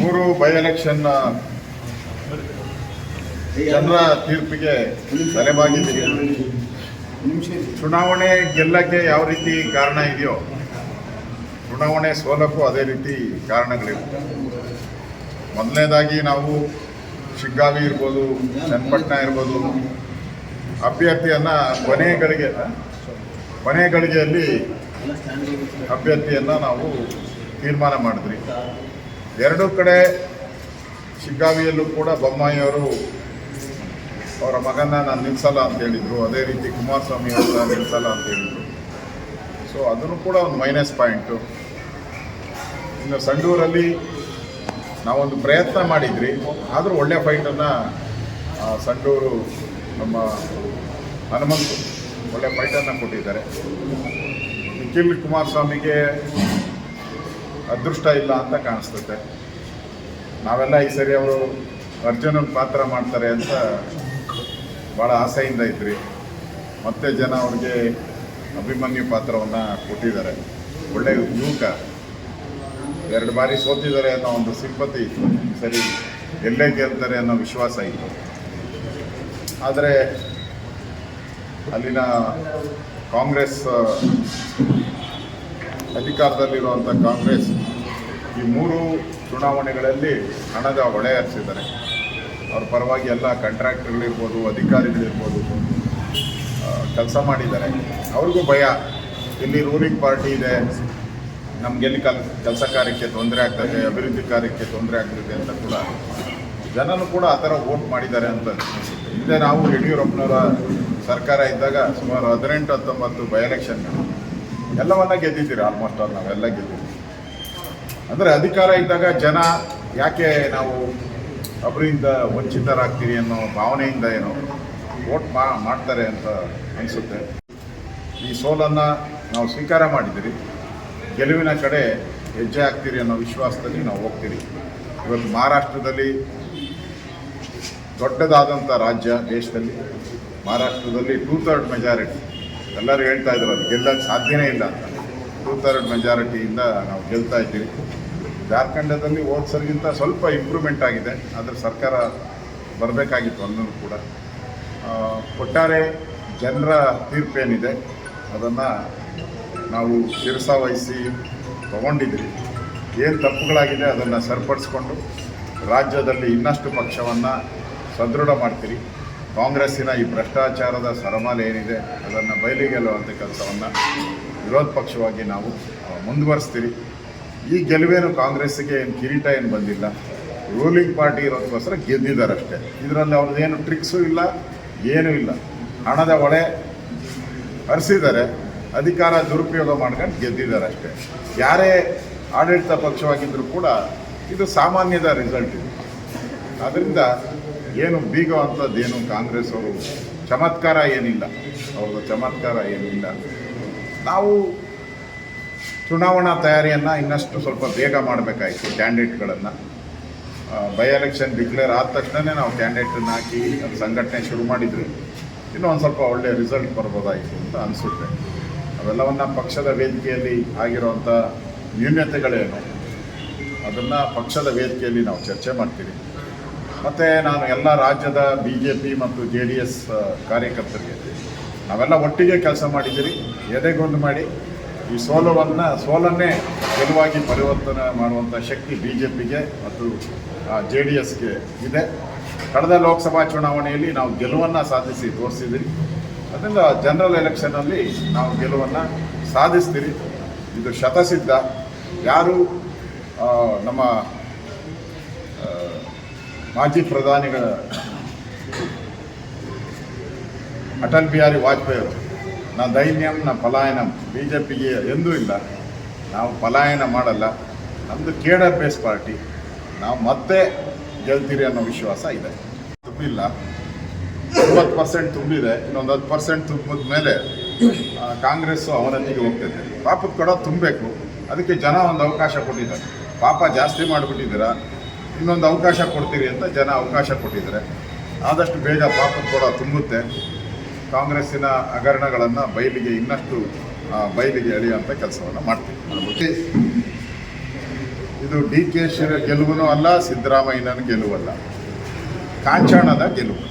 ಮೂರು by election ಜನರ ತೀರ್ಪಿಗೆ ತಲೆಬಾಗಿದ್ದೀವಿ ಚುನಾವಣೆ ಗೆಲ್ಲಕ್ಕೆ ಯಾವ ರೀತಿ ಕಾರಣ ಇದೆಯೋ, ಚುನಾವಣೆ ಸೋಲಕ್ಕೂ ಅದೇ ರೀತಿ ಕಾರಣಗಳಿವೆ ಮೊದಲನೇದಾಗಿ ನಾವು ಶಿಗ್ಗಾವಿ ಇರ್ಬೋದು, ಚನ್ನಪಟ್ಟಣ ಇರ್ಬೋದು, ಅಭ್ಯರ್ಥಿಯನ್ನು ಕೊನೆ ಗಳಿಗೆ, ಕೊನೆ ಅಭ್ಯರ್ಥಿಯನ್ನು ನಾವು ತೀರ್ಮಾನ ಮಾಡಿದ್ರಿ. ಎರಡೂ ಕಡೆ ಶಿಗ್ಗಾವಿಯಲ್ಲೂ ಕೂಡ ಬೊಮ್ಮಾಯಿಯವರು ಅವರ ಮಗನ ನಾನು ನಿಲ್ಲಿಸಲ್ಲ ಅಂತ ಹೇಳಿದರು. ಅದೇ ರೀತಿ ಕುಮಾರಸ್ವಾಮಿ ಅವರ ನಿಲ್ಲಿಸಲ್ಲ ಅಂತ ಹೇಳಿದರು. ಸೊ ಅದನ್ನು ಕೂಡ ಒಂದು ಮೈನಸ್ ಪಾಯಿಂಟು ಇನ್ನು ಸಂಡೂರಲ್ಲಿ ನಾವೊಂದು ಪ್ರಯತ್ನ ಮಾಡಿದ್ರಿ. ಆದರೂ ಒಳ್ಳೆಯ ಫೈಟನ್ನು ಸಂಡೂರು ನಮ್ಮ ಹನುಮಂತು ಒಳ್ಳೆಯ ಫೈಟನ್ನು ಕೊಟ್ಟಿದ್ದಾರೆ. ನಿಖಿಲ್ ಕುಮಾರಸ್ವಾಮಿಗೆ ಅದೃಷ್ಟ ಇಲ್ಲ ಅಂತ ಕಾಣಿಸ್ತದೆ. ನಾವೆಲ್ಲ ಈ ಸರಿ ಅವರು ಅರ್ಜುನ ಪಾತ್ರ ಮಾಡ್ತಾರೆ ಅಂತ ಭಾಳ ಆಸೆಯಿಂದ ಇದ್ರಿ. ಮತ್ತೆ ಜನ ಅವ್ರಿಗೆ ಅಭಿಮನ್ಯು ಪಾತ್ರವನ್ನು ಕೊಟ್ಟಿದ್ದಾರೆ. ಒಳ್ಳೆಯ ಯುವಕ. ಎರಡು ಬಾರಿ ಸೋತಿದ್ದಾರೆ ಅನ್ನೋ ಒಂದು ಸಿಂಪತಿ ಇತ್ತು ಸರಿ ಎಲ್ಲೇ ಗೆಲ್ತಾರೆ ಅನ್ನೋ ವಿಶ್ವಾಸ ಇತ್ತು. ಆದರೆ ಅಲ್ಲಿನ ಕಾಂಗ್ರೆಸ್ ಅಧಿಕಾರದಲ್ಲಿರುವಂಥ ಕಾಂಗ್ರೆಸ್ ಈ ಮೂರು ಚುನಾವಣೆಗಳಲ್ಲಿ ಹಣದ ಹೊಳೆ ಹರಿಸಿದ್ದಾರೆ. ಅವ್ರ ಪರವಾಗಿ ಎಲ್ಲ ಕಾಂಟ್ರಾಕ್ಟರ್ಗಳಿರ್ಬೋದು, ಅಧಿಕಾರಿಗಳಿರ್ಬೋದು ಕೆಲಸ ಮಾಡಿದ್ದಾರೆ. ಅವ್ರಿಗೂ ಭಯ. ಇಲ್ಲಿ ರೂಲಿಂಗ್ ಪಾರ್ಟಿ ಇದೆ. ನಮಗೆಲ್ಲಿ ಕಲ್, ಕೆಲಸ ಕಾರ್ಯಕ್ಕೆ ತೊಂದರೆ ಆಗ್ತದೆ, ಅಭಿವೃದ್ಧಿ ಕಾರ್ಯಕ್ಕೆ ತೊಂದರೆ ಆಗ್ತದೆ ಅಂತ ಕೂಡ ಜನನು ಕೂಡ ಆ ಥರ ವೋಟ್ ಮಾಡಿದ್ದಾರೆ ಅಂತ. ಹಿಂದೆ ನಾವು ಯಡಿಯೂರಪ್ಪನವರ ಸರ್ಕಾರ ಇದ್ದಾಗ ಸುಮಾರು ಹದಿನೆಂಟು ಹತ್ತೊಂಬತ್ತು ಬೈ ಎಲೆಕ್ಷನ್ಗಳು ಎಲ್ಲವನ್ನ ಗೆದ್ದಿದ್ದೀರಿ? ಆಲ್ಮೋಸ್ಟ್ ಆಲ್ ನಾವೆಲ್ಲ ಗೆದ್ದಿದ್ದೀವಿ. ಅಂದರೆ ಅಧಿಕಾರ ಇದ್ದಾಗ ಜನ ಯಾಕೆ ನಾವು ಅವರಿಂದ ವಂಚಿತರಾಗ್ತೀವಿ ಅನ್ನೋ ಭಾವನೆಯಿಂದ ಏನೋ ವೋಟ್ ಮಾ ಮಾಡ್ತಾರೆ ಅಂತ ಅನಿಸುತ್ತೆ. ಈ ಸೋಲನ್ನು ನಾವು ಸ್ವೀಕಾರ ಮಾಡಿದ್ದೀರಿ. ಗೆಲುವಿನ ಕಡೆ ಹೆಜ್ಜೆ ಆಗ್ತೀರಿ ಅನ್ನೋ ವಿಶ್ವಾಸದಲ್ಲಿ ನಾವು ಹೋಗ್ತೀರಿ. ಇವತ್ತು ಮಹಾರಾಷ್ಟ್ರದಲ್ಲಿ ದೊಡ್ಡದಾದಂಥ ರಾಜ್ಯ ದೇಶದಲ್ಲಿ. ಮಹಾರಾಷ್ಟ್ರದಲ್ಲಿ ಟೂ ಥರ್ಡ್ ಮೆಜಾರಿಟಿ ಎಲ್ಲರೂ ಹೇಳ್ತಾ ಇದ್ರು, ಅದು ಗೆಲ್ಲಕ್ಕೆ ಸಾಧ್ಯನೇ ಇಲ್ಲ ಅಂತ. ಟೂ ಥರ್ಡ್ ಮೆಜಾರಿಟಿಯಿಂದ ನಾವು ಗೆಲ್ತಾ ಇದ್ದೀವಿ. ಜಾರ್ಖಂಡದಲ್ಲಿ ಹೋದ ಸ್ವಲ್ಪ ಇಂಪ್ರೂವ್ಮೆಂಟ್ ಆಗಿದೆ. ಆದರೆ ಸರ್ಕಾರ ಬರಬೇಕಾಗಿತ್ತು ಅನ್ನೋದು ಕೂಡ. ಒಟ್ಟಾರೆ ಜನರ ತೀರ್ಪೇನಿದೆ ಅದನ್ನು ನಾವು ಶಿರಸಾವಹಿಸಿ ತಗೊಂಡಿದ್ದೀವಿ. ಏನು ತಪ್ಪುಗಳಾಗಿದೆ ಅದನ್ನು ಸರಿಪಡಿಸ್ಕೊಂಡು ರಾಜ್ಯದಲ್ಲಿ ಇನ್ನಷ್ಟು ಪಕ್ಷವನ್ನು ಸದೃಢ ಮಾಡ್ತೀರಿ. ಕಾಂಗ್ರೆಸ್ಸಿನ ಈ ಭ್ರಷ್ಟಾಚಾರದ ಸರಮಾಲೆ ಏನಿದೆ, ಅದನ್ನು ಬಯಲಿಗೆಲ್ಲುವಂಥ ಕೆಲಸವನ್ನು ವಿರೋಧ ಪಕ್ಷವಾಗಿ ನಾವು ಮುಂದುವರಿಸ್ತೀರಿ. ಈ ಗೆಲುವೇನು ಕಾಂಗ್ರೆಸ್ಸಿಗೆ ಏನು ಕಿರೀಟ ಏನು ಬಂದಿಲ್ಲ. ರೂಲಿಂಗ್ ಪಾರ್ಟಿ ಇರೋದಕ್ಕೋಸ್ಕರ ಗೆದ್ದಿದ್ದಾರೆ ಅಷ್ಟೇ ಇದರಲ್ಲಿ ಅವ್ರದ್ದೇನು ಟ್ರಿಕ್ಸು ಇಲ್ಲ, ಏನೂ ಇಲ್ಲ. ಹಣದ ಒಳೆ ಹರಿಸಿದ್ದಾರೆ, ಅಧಿಕಾರ ದುರುಪಯೋಗ ಮಾಡ್ಕೊಂಡು ಗೆದ್ದಿದ್ದಾರೆ ಅಷ್ಟೇ ಯಾರೇ ಆಡಳಿತ ಪಕ್ಷವಾಗಿದ್ದರೂ ಕೂಡ ಇದು ಸಾಮಾನ್ಯದ ರಿಸಲ್ಟ್ ಇದು. ಆದ್ದರಿಂದ ಏನು ಬೀಗ ಅಂಥದ್ದೇನು ಕಾಂಗ್ರೆಸ್ ಅವರು ಚಮತ್ಕಾರ ಏನಿಲ್ಲ. ಅವ್ರದ್ದು ಚಮತ್ಕಾರ ಏನಿಲ್ಲ. ನಾವು ಚುನಾವಣಾ ತಯಾರಿಯನ್ನು ಇನ್ನಷ್ಟು ಸ್ವಲ್ಪ ಬೇಗ ಮಾಡಬೇಕಾಯಿತು ಕ್ಯಾಂಡಿಡೇಟ್ಗಳನ್ನು. ಬೈ ಎಲೆಕ್ಷನ್ ಡಿಕ್ಲೇರ್ ಆದ ತಕ್ಷಣವೇ ನಾವು ಕ್ಯಾಂಡಿಡೇಟನ್ನು ಹಾಕಿ ಅದು ಸಂಘಟನೆ ಶುರು ಮಾಡಿದ್ವಿ ಇನ್ನೂ ಒಂದು ಸ್ವಲ್ಪ ಒಳ್ಳೆಯ ರಿಸಲ್ಟ್ ಬರ್ಬೋದಾಯಿತು ಅಂತ ಅನಿಸುತ್ತೆ. ಅವೆಲ್ಲವನ್ನು ಪಕ್ಷದ ವೇದಿಕೆಯಲ್ಲಿ ಆಗಿರುವಂಥ ನ್ಯೂನ್ಯತೆಗಳೇನು? ಅದನ್ನು ಪಕ್ಷದ ವೇದಿಕೆಯಲ್ಲಿ ನಾವು ಚರ್ಚೆ ಮಾಡ್ತೀವಿ. ಮತ್ತು ನಾನು ಎಲ್ಲ ರಾಜ್ಯದ ಬಿ ಜೆ ಪಿ ಮತ್ತು ಜೆ ಡಿ ಎಸ್ ಕಾರ್ಯಕರ್ತರಿಗೆ ನಾವೆಲ್ಲ ಒಟ್ಟಿಗೆ ಕೆಲಸ ಮಾಡಿದ್ದೀರಿ, ಎದೆಗೊಂದು ಮಾಡಿ. ಈ ಸೋಲವನ್ನು, ಸೋಲನ್ನೇ ಗೆಲುವಾಗಿ ಪರಿವರ್ತನೆ ಮಾಡುವಂಥ ಶಕ್ತಿ ಬಿ ಜೆ ಪಿಗೆ ಮತ್ತು ಜೆ ಡಿ ಎಸ್ಗೆ ಇದೆ. ಕಳೆದ ಲೋಕಸಭಾ ಚುನಾವಣೆಯಲ್ಲಿ ನಾವು ಗೆಲುವನ್ನು ಸಾಧಿಸಿ ತೋರಿಸಿದ್ದೀರಿ. ಅದರಿಂದ ಜನರಲ್ ಎಲೆಕ್ಷನಲ್ಲಿ ನಾವು ಗೆಲುವನ್ನು ಸಾಧಿಸ್ತೀರಿ. ಇದು ಶತಸಿದ್ಧ. ಯಾರು ನಮ್ಮ ಮಾಜಿ ಪ್ರಧಾನಿಗಳ ಅಟಲ್ ಬಿಹಾರಿ ವಾಜಪೇಯಿ ನಾ ದೈನ್ಯಂ, ನಾ ಪಲಾಯನಂ ಬಿ ಜೆ ಪಿಗೆ ಎಂದೂ ಇಲ್ಲ. ನಾವು ಪಲಾಯನ ಮಾಡಲ್ಲ. ನಮ್ಮದು ಕೇಡರ್ ಬೇಸ್ ಪಾರ್ಟಿ. ನಾವು ಮತ್ತೆ ಗೆಲ್ತೀರಿ ಅನ್ನೋ ವಿಶ್ವಾಸ ಇದೆ. ತುಂಬಿಲ್ಲ. ತೊಂಬತ್ತು ಪರ್ಸೆಂಟ್ ತುಂಬಿದೆ. ಇನ್ನೊಂದು ಹತ್ತು ಪರ್ಸೆಂಟ್ ತುಂಬಿದ ಮೇಲೆ ಕಾಂಗ್ರೆಸ್ಸು ಅವನಲ್ಲಿಗೆ ಹೋಗ್ತೈತೆ ಪಾಪದ ಕೊಡ ತುಂಬಬೇಕು. ಅದಕ್ಕೆ ಜನ ಒಂದು ಅವಕಾಶ ಕೊಟ್ಟಿದ್ದಾರೆ. ಪಾಪ ಜಾಸ್ತಿ ಮಾಡಿಬಿಟ್ಟಿದ್ದೀರಾ? ಇನ್ನೊಂದು ಅವಕಾಶ ಕೊಡ್ತೀರಿ ಅಂತ ಜನ ಅವಕಾಶ ಕೊಟ್ಟಿದ್ದಾರೆ. ಆದಷ್ಟು ಬೇಗ ಪಾಪದ ಕೂಡ ತುಂಬುತ್ತೆ. ಕಾಂಗ್ರೆಸ್ಸಿನ ಹಗರಣಗಳನ್ನು ಬಯಲಿಗೆ ಇನ್ನಷ್ಟು ಬಯಲಿಗೆ ಎಳೆಯುವಂಥ ಕೆಲಸವನ್ನು ಮಾಡ್ತೀವಿ. ಇದು ಡಿ ಕೆ ಶಿರ ಗೆಲುವು ಅಲ್ಲ ಸಿದ್ದರಾಮಯ್ಯನ ಗೆಲುವಲ್ಲ. ಕಾಂಚಾಣದ ಗೆಲುವು.